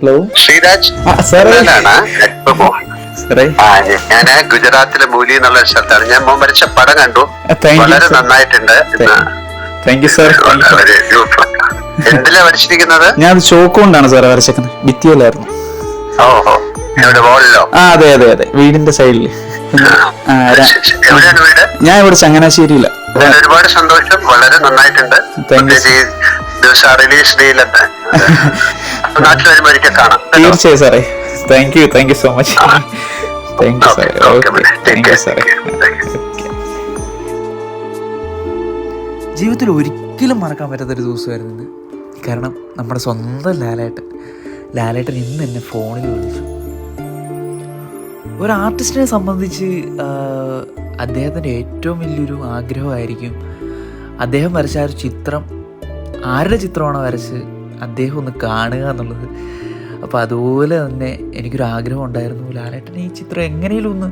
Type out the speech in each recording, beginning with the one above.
Hello. Sreeraj സാറേ. ഞാൻ ഗുജറാത്തിലെ മൂലി എന്നുള്ള സ്ഥലത്താണ്. ഞാൻ മോൻ വരച്ച പടം കണ്ടു. വളരെ നന്നായിട്ടുണ്ട്. Thank you sir. എന്തിലാ വരച്ചിരിക്കുന്നത്? ഞാൻ ചോക്കുകൊണ്ടാണ് ചോക്ക് കൊണ്ടാണ് സാറേ വരച്ചേക്കുന്നത്. ഭിത്തിയിലായിരുന്നു ഓഹോ. ആ അതെ അതെ അതെ. വീടിന്റെ സൈഡിൽ ഞാൻ ഇവിടെ ചങ്ങനാശ്ശേരിയിലാണ് ഒരുപാട് സന്തോഷം. വളരെ നന്നായിട്ടുണ്ട്. ദിവസം റിലീസ് നാട്ടിൽ ഒരിക്കൽ കാണാം. തീർച്ചയായും സാറേ. Thank you thank you so much thank you സാറേ ഓക്കെ താങ്ക് യു സാറേ. ജീവിതത്തിൽ ഒരിക്കലും മറക്കാൻ പറ്റാത്തൊരു ദിവസമായിരുന്നു ഇത് കാരണം നമ്മുടെ സ്വന്തം ലാലേട്ടൻ. ലാലേട്ടൻ ഇന്ന് എന്നെ ഫോണിൽ വിളിച്ചു. ഒരു ആർട്ടിസ്റ്റിനെ സംബന്ധിച്ച് അദ്ദേഹത്തിന്റെ ഏറ്റവും വലിയൊരു ആഗ്രഹമായിരിക്കും അദ്ദേഹം വരച്ച ആ ഒരു ചിത്രം ആരുടെ ചിത്രമാണോ വരച്ച് അദ്ദേഹം ഒന്ന് കാണുക എന്നുള്ളത്? അപ്പോൾ അതുപോലെ തന്നെ എനിക്കൊരു ആഗ്രഹം ഉണ്ടായിരുന്നു. ലാലേട്ടൻ ഈ ചിത്രം എങ്ങനെയും ഒന്ന്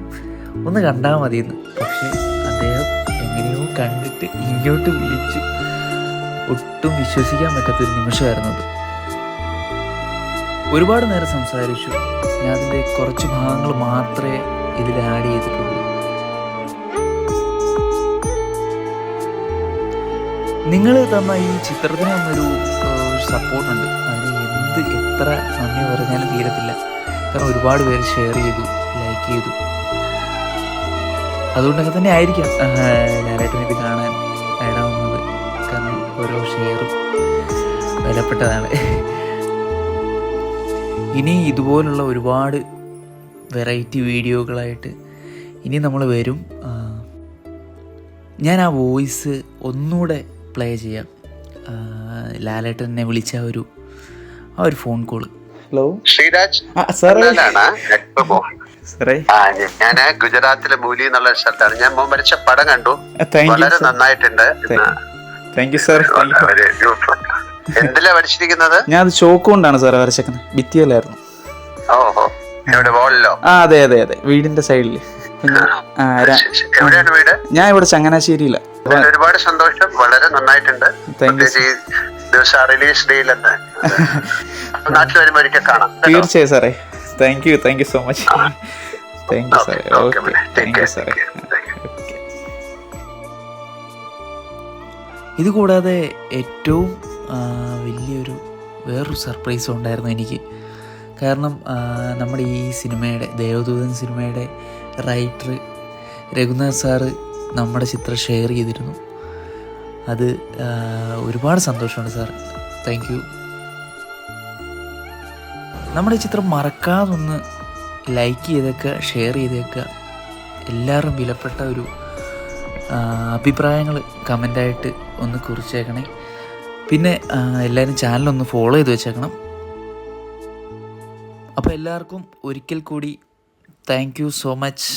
ഒന്ന് കണ്ടാൽ മതിയെന്ന്. പക്ഷേ അദ്ദേഹം എങ്ങനെയോ കണ്ടിട്ട് ഇങ്ങോട്ട് വിളിച്ചു ഒട്ടും വിശ്വസിക്കാൻ പറ്റാത്തൊരു നിമിഷമായിരുന്നു അത്. ഒരുപാട് നേരം സംസാരിച്ചു. ഞാൻ അതിന്റെ കുറച്ച് ഭാഗങ്ങൾ മാത്രമേ ഇതിൽ ആഡ് ചെയ്തിട്ടുള്ളൂ. നിങ്ങൾ തന്ന ഈ ചിത്രത്തിന് തന്നൊരു സപ്പോർട്ടുണ്ട് അതിന് എന്ത് എത്ര നന്ദി പറഞ്ഞാലും തീരത്തില്ല. കാരണം ഒരുപാട് പേര് ഷെയർ ചെയ്തു ലൈക്ക് ചെയ്തു. അതുകൊണ്ടൊക്കെ തന്നെ ആയിരിക്കാം. ഞാനായിട്ട് ഇത് കാണാൻ ഇടവന്നത്. കാരണം ഓരോ ഷെയറും വിലപ്പെട്ടതാണ്. ഇനി ഇതുപോലുള്ള ഒരുപാട് വെറൈറ്റി വീഡിയോകളായിട്ട് ഇനി നമ്മൾ വരും. ഞാൻ ആ വോയിസ് ഒന്നുകൂടെ പ്ലേ ചെയ്യാം. ലാലേട്ടൻ എന്നെ വിളിച്ച ഒരു ആ ഒരു ഫോൺ കോൾ ഹലോ ശ്രീരാജ്? സാറേ ഞാൻ ഗുജറാത്തിലെ മൂലി എന്നുള്ള സ്ഥലത്താണ്. ഞാൻ മോൻ വരച്ച പടം കണ്ടു. വളരെ നന്നായിട്ടുണ്ട്. Thank you sir. എന്തിലാ വരച്ചിരിക്കുന്നത് ഞാൻ അത് ചോക്ക് കൊണ്ടാണ് സാറേ വരച്ചേക്കുന്നത്. ഭിത്തിയല്ലായിരുന്നു. ഓഹോ. എവിടെ? വോളിലോ? ആ അതെ അതെ അതെ. വീടിന്റെ സൈഡിൽ ഞാൻ ഇവിടെ ചങ്ങനാശ്ശേരിയില. ഞാൻ ഒരുപാട് സന്തോഷം. വളരെ നന്നായിട്ടുണ്ട്. ദിവസം റിലീസ് അപ്പൊ നാട്ടിൽ വരുമ്പോൾ ഒരിക്കൽ കാണാം? തീർച്ചയായും സാറേ. Thank you thank you so much thank you സാറേ ഓക്കെ താങ്ക് യു സാറേ take care, thank you. Okay ഇത് കൂടാതെ ഏറ്റവും വലിയൊരു വേറൊരു സർപ്രൈസ് ഉണ്ടായിരുന്നു എനിക്ക്. കാരണം നമ്മുടെ ഈ സിനിമയുടെ ദേവദൂതൻ സിനിമയുടെ റൈറ്റർ രഘുനാഥ് സാറ് നമ്മുടെ ചിത്രം ഷെയർ ചെയ്തിരുന്നു. അത് ഒരുപാട് സന്തോഷമാണ് സാർ. താങ്ക് യു നമ്മുടെ ചിത്രം മറക്കാതൊന്ന് ലൈക്ക് ചെയ്തേക്കുക ഷെയർ ചെയ്തേക്കുക എല്ലാവരും വിലപ്പെട്ട ഒരു അഭിപ്രായങ്ങൾ കമന്റായിട്ട് ഒന്ന് കുറിച്ചേക്കണേ. പിന്നെ എല്ലാവരും ചാനലൊന്ന് ഫോളോ ചെയ്ത് വെച്ചേക്കണം. അപ്പോൾ എല്ലാവർക്കും ഒരിക്കൽ കൂടി താങ്ക് യു സോ മച്ച്